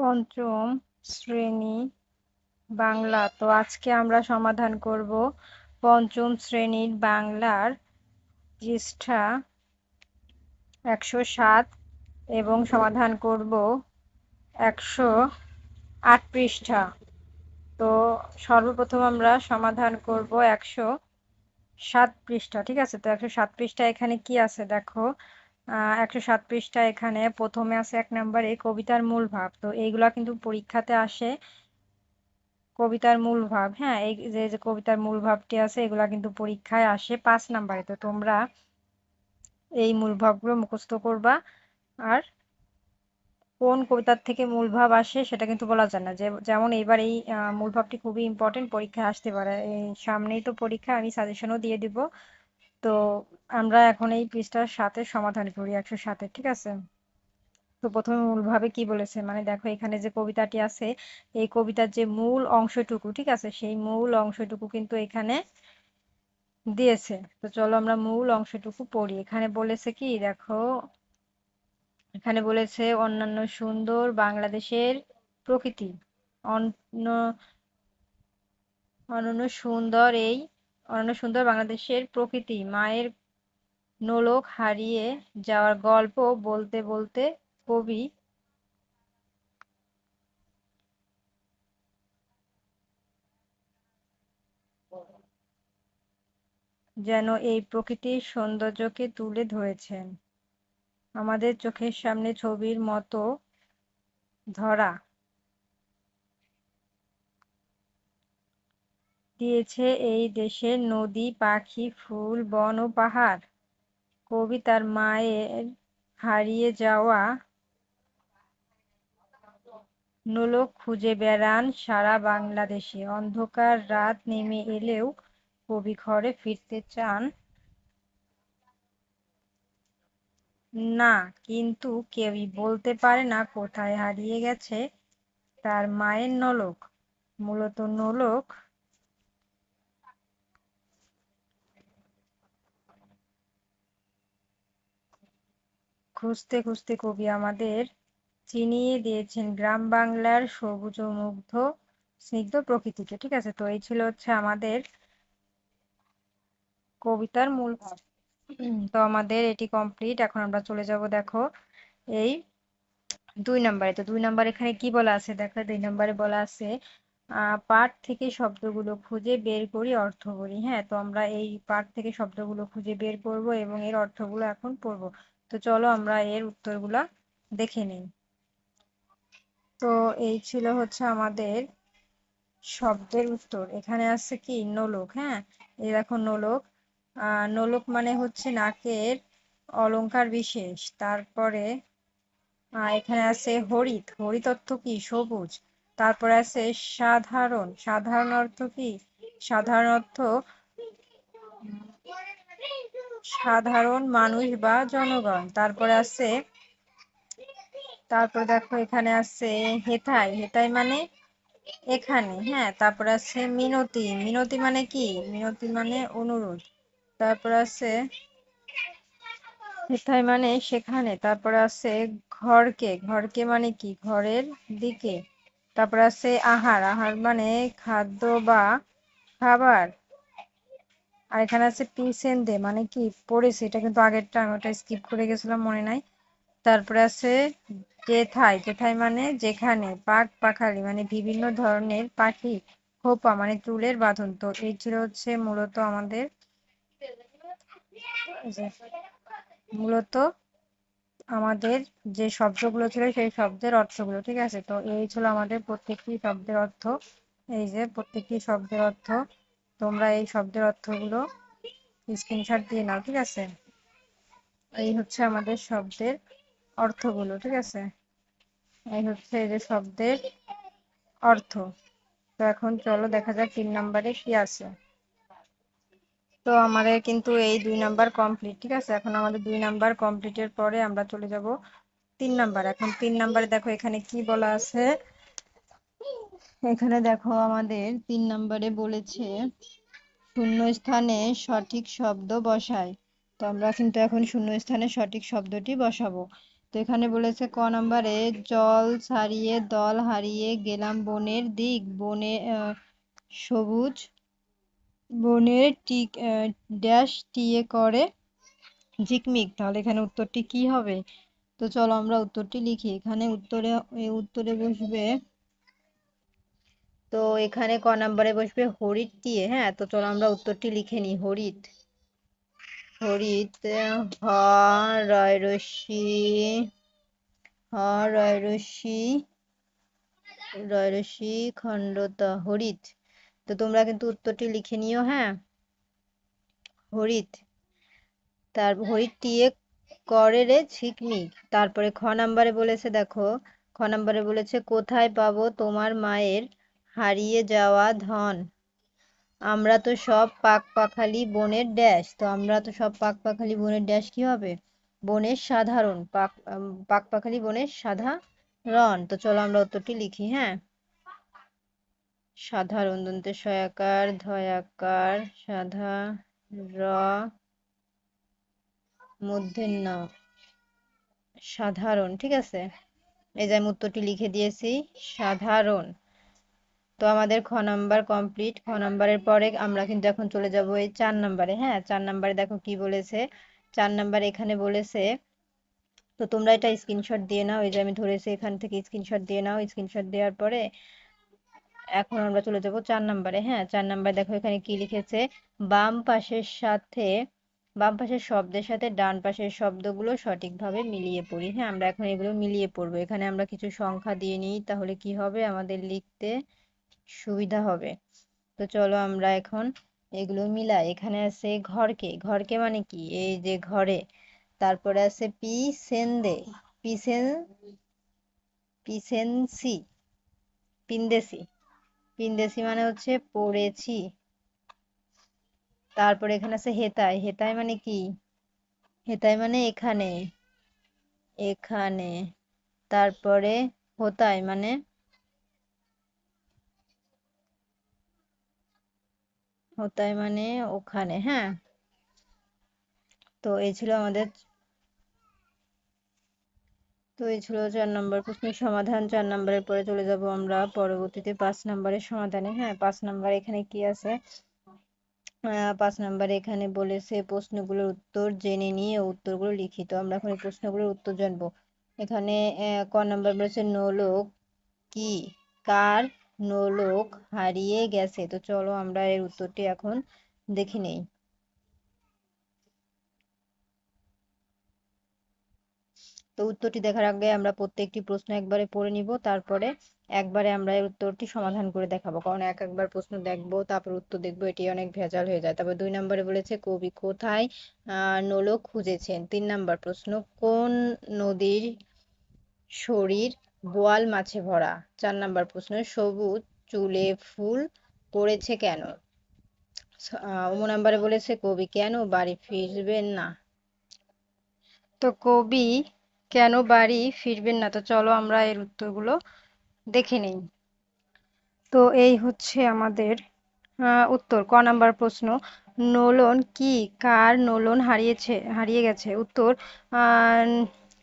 পঞ্চম শ্রেণি বাংলা। তো আজকে আমরা সমাধান করব পঞ্চম শ্রেণির বাংলার পৃষ্ঠা একশো সাত এবং সমাধান করব একশো আট পৃষ্ঠা। তো সর্বপ্রথম আমরা সমাধান করব একশো সাত পৃষ্ঠা। ঠিক আছে? তো একশো সাত পৃষ্ঠা এখানে কি আছে? দেখো একশো সাত পৃষ্ঠা এখানে। প্রথমে আছে এক নম্বরে কবিতার মূল ভাব। তো এইগুলা কিন্তু পরীক্ষাতে আসে। কবিতার মূল ভাব হ্যাঁ এই যে যে কবিতার মূল ভাবটি আছে, এগুলা কিন্তু পরীক্ষায় আসে পাঁচ নাম্বারে। তো তোমরা এই মূল ভাবগুলো মুখস্থ করবা। আর কোন কবিতার থেকে মূল ভাব আসে সেটা কিন্তু বলা যায় না। যে, যেমন এইবার এই মূল ভাবটি খুবই ইম্পর্টেন্ট পরীক্ষায় আসতে পারে। সামনেই তো পরীক্ষা, আমি সাজেশনও দিয়ে দিব। তো আমরা এখন এই পৃষ্ঠার সাথে সমাধান করি, একশো সাথে ঠিক আছে? তো প্রথমে মূলভাবে কি বলেছে? মানে দেখো, এখানে যে কবিতাটি আছে, এই কবিতার যে মূল অংশটুকু, ঠিক আছে? সেই মূল অংশটুকু কিন্তু এখানে দিয়েছে। তো চলো আমরা মূল অংশটুকু পড়ি। এখানে বলেছে কি? দেখো, এখানে বলেছে, অন্যান্য সুন্দর বাংলাদেশের প্রকৃতি। অন্য, অনন্য সুন্দর এই অনন্য সুন্দর বাংলাদেশের প্রকৃতি। মায়ের নোলক হারিয়ে যাওয়ার গল্প বলতে বলতে কবি যেন এই প্রকৃতির সৌন্দর্যকে তুলে ধরেছেন। আমাদের চোখের সামনে ছবির মতো ধরা দিয়েছে এই দেশের নদী, পাখি, ফুল, বন ও পাহাড়। কবি তার মায়ের হারিয়ে যাওয়া নোলক খুঁজে বেড়ান সারা বাংলাদেশে। অন্ধকার রাত নেমে এলেও কবি ঘরে ফিরতে চান না, কিন্তু কেউই বলতে পারে না কোথায় হারিয়ে গেছে তার মায়ের নলক। মূলত নোলক খুঁজতে খুঁজতে কবি আমাদের চিনিয়ে দিয়েছেন গ্রাম বাংলার সবুজ মুগ্ধ স্নিগ্ধ প্রকৃতিকে, ঠিক আছে? তো এই ছিল হচ্ছে আমাদের কবিতার মূল ভাব তো আমাদের এটি কমপ্লিট এখন আমরা চলে যাব, দেখো, এই দুই নম্বরে। তো দুই নম্বর এখানে কি বলা আছে? দেখো, দুই নম্বরে বলা আছে পাঠ থেকে শব্দগুলো খুঁজে বের করি, অর্থ করি। হ্যাঁ তো আমরা এই পাঠ থেকে শব্দগুলো খুঁজে বের করব এবং এর অর্থগুলো এখন পড়ব। তো চলো আমরা এর উত্তরগুলা দেখে নিই। তো এই ছিল হচ্ছে আমাদের শব্দের উত্তর। এখানে আছে কি? নোলক হ্যাঁ? এই দেখো নোলক। নোলক মানে হচ্ছে নাকের অলঙ্কার বিশেষ। তারপরে এখানে আছে হরিত। হরিত অর্থ কি? সবুজ। তারপরে আছে সাধারণ। সাধারণ অর্থ কি? সাধারণ অর্থ সাধারণ মানুষ বা জনগণ। তারপরে আছে, তারপর দেখো এখানে আছে হেথাই হেথাই মানে এখানে হ্যাঁ তারপর আছে মিনতি। মিনতি মানে কি? মিনতি মানে অনুরোধ। তারপর আছে হেথাই মানে সেখানে। তারপর আছে ঘরকে। ঘরকে মানে কি? ঘরের দিকে। তারপর আছে আহার। আহার মানে খাদ্য বা খাবার। আর এখানে আছে পিসেন্দে মানে কি? পড়েছে। এটা কিন্তু আগেরটা ওটা স্কিপ করে গেছিলাম, মনে নাই। তারপরে আছে জেথাই জেথাই মানে যেখানে পাক পাখালি মানে বিভিন্ন ধরনের পাখি, খোপা মানে চুলের বাঁধন। তো এই ছিল হচ্ছে মূলত আমাদের মূলত আমাদের যে শব্দগুলো ছিল, সেই শব্দের অর্থগুলো, ঠিক আছে? তো এই ছিল আমাদের প্রত্যেকটি শব্দের অর্থ। এই যে প্রত্যেকটি শব্দের অর্থ। তোমরা এই শব্দের অর্থগুলো স্ক্রিনশট দিয়ে নাও, ঠিক আছে? এই হচ্ছে আমাদের শব্দের অর্থগুলো, ঠিক আছে? এই হচ্ছে এই যে শব্দের অর্থ। তো এখন চলো দেখা যাক তিন নম্বরে কি আছে। তো আমাদের কিন্তু এই দুই নাম্বার কমপ্লিট ঠিক আছে? এখন আমাদের দুই নাম্বার কমপ্লিটের পরে আমরা চলে যাব তিন নাম্বার। এখন তিন নাম্বারে দেখো এখানে কি বলা আছে? এখানে দেখো আমাদের তিন নাম্বারে বলেছে শূন্য স্থানে সঠিক শব্দ বসায়। তো আমরা কিন্তু এখন শূন্য স্থানে সঠিক শব্দটি বসাবো। তো এখানে বলেছে ক নাম্বারে, জল ছাড়িয়ে দল হারিয়ে গেলাম বনের দিক। বনে সবুজ বনের টিক ড্যাশ টিয়ে করে ঝিকমিক। তাহলে এখানে উত্তরটি কি হবে? তো চলো আমরা উত্তরটি লিখি। এখানে উত্তরে উত্তরে বসবে তো এখানে ক নাম্বারে বসবে হরিৎ দিয়ে হ্যাঁ? তো চলো আমরা উত্তরটি লিখে নিই হরিৎ হরিৎ হ রয় রশ্মি হ খণ্ডতা হরিৎ তো তোমরা কিন্তু উত্তরটি লিখে নিও হ্যাঁ? হরিৎ তার হরিৎ টিয়ে করে রে ঝিকমিক। তারপরে খ নাম্বারে বলেছে, দেখো, খ নাম্বারে বলেছে, কোথায় পাবো তোমার মায়ের হারিয়ে যাওয়া ধন। আমরা তো সব পাক পাখালি বনের ড্যাশ, তো আমরা তো সব পাক পাখালি বনের ড্যাশ কি হবে? বনের সাধারণ, পাক পাক পাখালি বনের সাধারণ। তো চলো আমরা উত্তরটি লিখি হ্যাঁ? সাধারণ দন্তে সয়াকার, ধয়াকার সাধা র মধ্যে ন, সাধারণ, ঠিক আছে? এই যে আমি উত্তরটি লিখে দিয়েছি, সাধারণ। তো আমাদের খ নাম্বার কমপ্লিট। খ নাম্বারের পরে আমরা কিন্তু এখন চলে যাব এই চার নাম্বারে হ্যাঁ? চার নাম্বারে দেখো কি বলেছে। চার নাম্বার এখানে বলেছে, তো তোমরা এটা স্ক্রিনশট দিয়ে নাও। এই যে আমি ধরেছি এখান থেকে স্ক্রিনশট দিয়ে নাও। স্ক্রিনশট দেওয়ার পরে এখন আমরা চলে যাব চার নাম্বারে হ্যাঁ? চার নাম্বার দেখো এখানে কি লিখেছে, বাম পাশের সাথে, বাম পাশের শব্দের সাথে ডান পাশের শব্দগুলো সঠিকভাবে মিলিয়ে পড়ি হ্যাঁ? আমরা এখন এগুলো মিলিয়ে পড়ব। এখানে আমরা কিছু সংখ্যা দিয়ে নিই, তাহলে কি হবে আমাদের লিখতে? সুবিধা হবে। তো চলো আমরা এখন এগুলো মিলাই। এখানে আছে ঘরকে। ঘরকে মানে কি? এই যে ঘরে। তারপরে আছে পি সেন্দে পিসেন, পিসেন্সি। পিন্দেসি। পিন্দেসি মানে হচ্ছে পড়েছি। তারপরে এখানে আছে হেতায় হেতায় মানে কি? হেতায় মানে এখানে। এখানে। তারপরে হোতায় মানে হোতায় মানে ওখানে হ্যাঁ? তো এই ছিল আমাদের তো এই ছিল চার নম্বর প্রশ্নের সমাধান। চার নম্বরের পরে চলে যাব আমরা পরবর্তীতে পাঁচ নম্বরের সমাধানে হ্যাঁ? পাঁচ নম্বর এখানে কি আছে? পাঁচ নম্বরে এখানে বলেছে প্রশ্নগুলোর উত্তর জেনে নিয়ে উত্তরগুলো লিখিত আমরা এখন প্রশ্নগুলোর উত্তর জানব। এখানে ক নম্বর বলেছে, নোলক কি? কার নোলক হারিয়ে গেছে। তো চলো আমরা এর উত্তরটি এখন দেখে নেই। তো উত্তরটি দেখার আগে আমরা প্রত্যেকটি প্রশ্ন একবারে পড়ে নিব, তারপরে একবারে আমরা এর উত্তরটি সমাধান করে দেখাবো। কারণ এক একবার প্রশ্ন দেখব, তারপর উত্তর দেখব, এটি অনেক ভেজাল হয়ে যায়। তারপর দুই নম্বরে বলেছে, কবি কোথায় নোলক খুঁজেছেন? তিন নম্বর প্রশ্ন, কোন নদীর শরীর বোয়াল মাছে ভরা। চার নম্বর প্রশ্ন, সবুজ চুলে ফুল পড়েছে কেন? অমু নাম্বারে বলেছে, কবি কেন বাড়ি ফিরবেন না? তো কবি কেন বাড়ি ফিরবেন না? তো চলো আমরা এর উত্তরগুলো দেখে নেই। তো এই হচ্ছে আমাদের উত্তর। ক নাম্বার প্রশ্ন, নোলন কি কার নোলন হারিয়েছে, হারিয়ে গেছে? উত্তর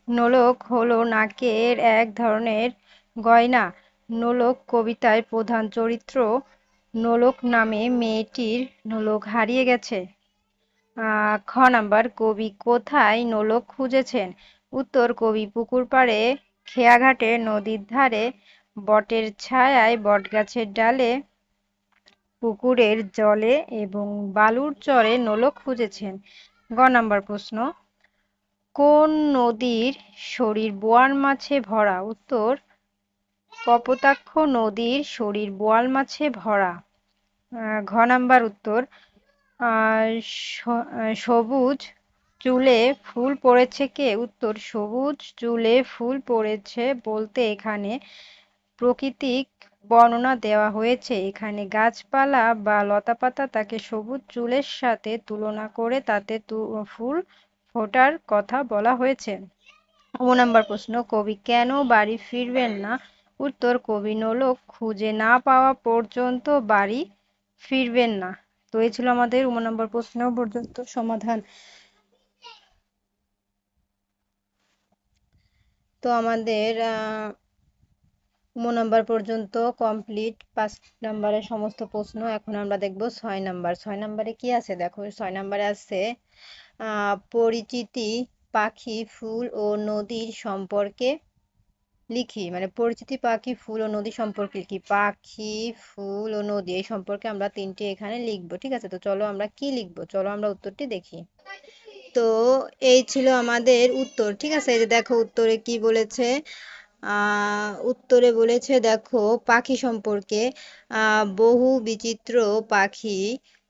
নোলক হলো নাকের এক ধরনের গয়না। নোলক কবিতায় প্রধান চরিত্র নোলক নামে মেয়েটির নোলক হারিয়ে গেছে। খ নাম্বার, কবি কোথায় নোলক খুঁজেছেন? উত্তর, কবি পুকুর পাড়ে, খেয়াঘাটে, নদীর ধারে, বটের ছায়ায়, বটগাছের ডালে, পুকুরের জলে এবং বালুর চরে নোলক খুঁজেছেন। গ নাম্বার প্রশ্ন কোন নদীর শরীর বোয়াল মাছে ভরা? উত্তর, কপোতাক্ষ নদীর শরীর বোয়াল মাছে ভরা। ঘ নাম্বার উত্তর। সবুজ চুলে ফুল পড়েছে কে? উত্তর, সবুজ চুলে ফুল পড়েছে বলতে এখানে প্রকৃতিক বর্ণনা দেওয়া হয়েছে। এখানে গাছপালা বা লতাপাতা তাকে সবুজ চুলের সাথে তুলনা করে তাতে ফুল ফোটার কথা বলা হয়েছে। ও নম্বর প্রশ্ন, কবি কেন বাড়ি ফিরবেন না? উত্তর, কবি নোলক খুঁজে না পাওয়া পর্যন্ত বাড়ি ফিরবেন না। তো এই ছিল আমাদের উম নম্বর প্রশ্ন পর্যন্ত সমাধান। তো আমাদের নাম্বার পর্যন্ত কমপ্লিট, পাঁচ নাম্বারের সমস্ত প্রশ্ন। এখন আমরা দেখব ছয় নাম্বার। ছয় নাম্বারে কি আছে? দেখো ছয় নাম্বারে আছে পরিচিতি, পাখি, ফুল ও নদীর সম্পর্কে লিখি। মানে পরিচিতি, পাখি, ফুল ও নদী সম্পর্কে লিখি। পাখি, ফুল ও নদী, এই সম্পর্কে আমরা তিনটি এখানে লিখব, ঠিক আছে? তো চলো আমরা কি লিখব? চলো আমরা উত্তরটি দেখি। তো এই ছিল আমাদের উত্তর, ঠিক আছে? এই যে দেখো উত্তরে কি বলেছে? উত্তরে বলেছে, দেখো, পাখি সম্পর্কে বহু বিচিত্র পাখি,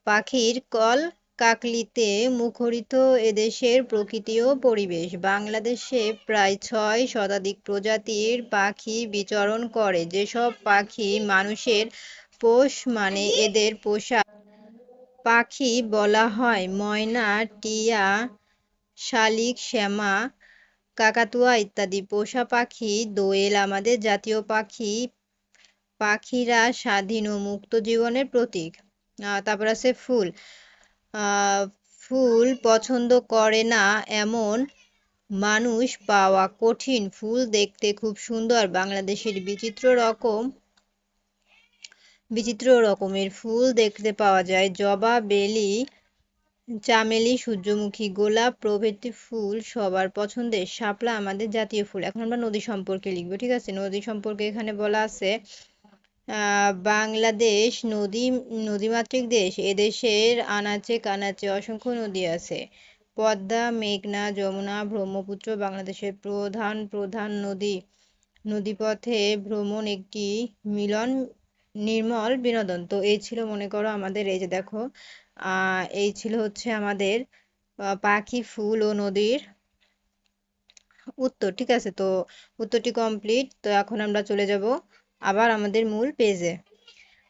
পাখির কল কাকলিতে মুখরিত এদেশের প্রকৃতি ও পরিবেশ। বাংলাদেশে প্রায় ছয় শতাধিক প্রজাতির পাখি বিচরণ করে। যেসব পাখি মানুষের পোষ মানে এদের পোষা পাখি বলা হয়। ময়না, টিয়া, শালিক, শ্যামা কাকাতুয়া ইত্যাদি পোষা পাখি, দোয়েল আমাদের জাতীয় পাখি, পাখিরা স্বাধীন ও মুক্ত জীবনের প্রতীক। তারপর আছে ফুল। ফুল পছন্দ করে না এমন মানুষ পাওয়া কঠিন। ফুল দেখতে খুব সুন্দর। বাংলাদেশের বিচিত্র রকম, বিচিত্র রকমের ফুল দেখতে পাওয়া যায়। জবা, বেলি চামেলি, সূর্যমুখী, গোলাপ প্রভৃতি ফুল সবার পছন্দের। শাপলা আমাদের জাতীয় ফুল। এখন আমরা নদী সম্পর্কে লিখব, ঠিক আছে? নদী সম্পর্কে এখানে বলা আছে বাংলাদেশ নদী, নদীমাতৃক দেশ। এদেশের আনাচে কানাচে অসংখ্য নদী আছে। পদ্মা, মেঘনা, যমুনা, ব্রহ্মপুত্র বাংলাদেশের প্রধান প্রধান নদী। নদীপথে ভ্রমণ একটি মিলন নির্মল বিনোদন। তো এই ছিল, মনে করো, আমাদের এই যে দেখো এই ছিল হচ্ছে আমাদের পাখি, ফুল ও নদীর উত্তর, ঠিক আছে? তো উত্তরটি কমপ্লিট তো এখন আমরা চলে যাব আবার আমাদের মূল পেজে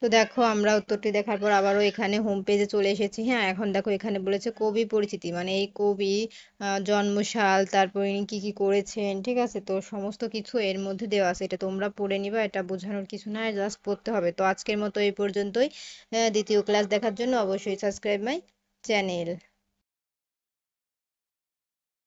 তো দেখো আমরা উত্তরটি দেখার পর আবারও এখানে হোম পেজে চলে এসেছি। হ্যাঁ এখন দেখো এখানে বলেছে কবি পরিচিতি মানে এই কবি জন্মসাল তারপর ইনি কী কী করেছেন, ঠিক আছে? তো সমস্ত কিছু এর মধ্যে দেওয়া আছে। এটা তোমরা পড়ে নিবা, এটা বোঝানোর কিছু না জাস্ট পড়তে হবে। তো আজকের মতো এই পর্যন্তই। দ্বিতীয় ক্লাস দেখার জন্য অবশ্যই সাবস্ক্রাইব মাই চ্যানেল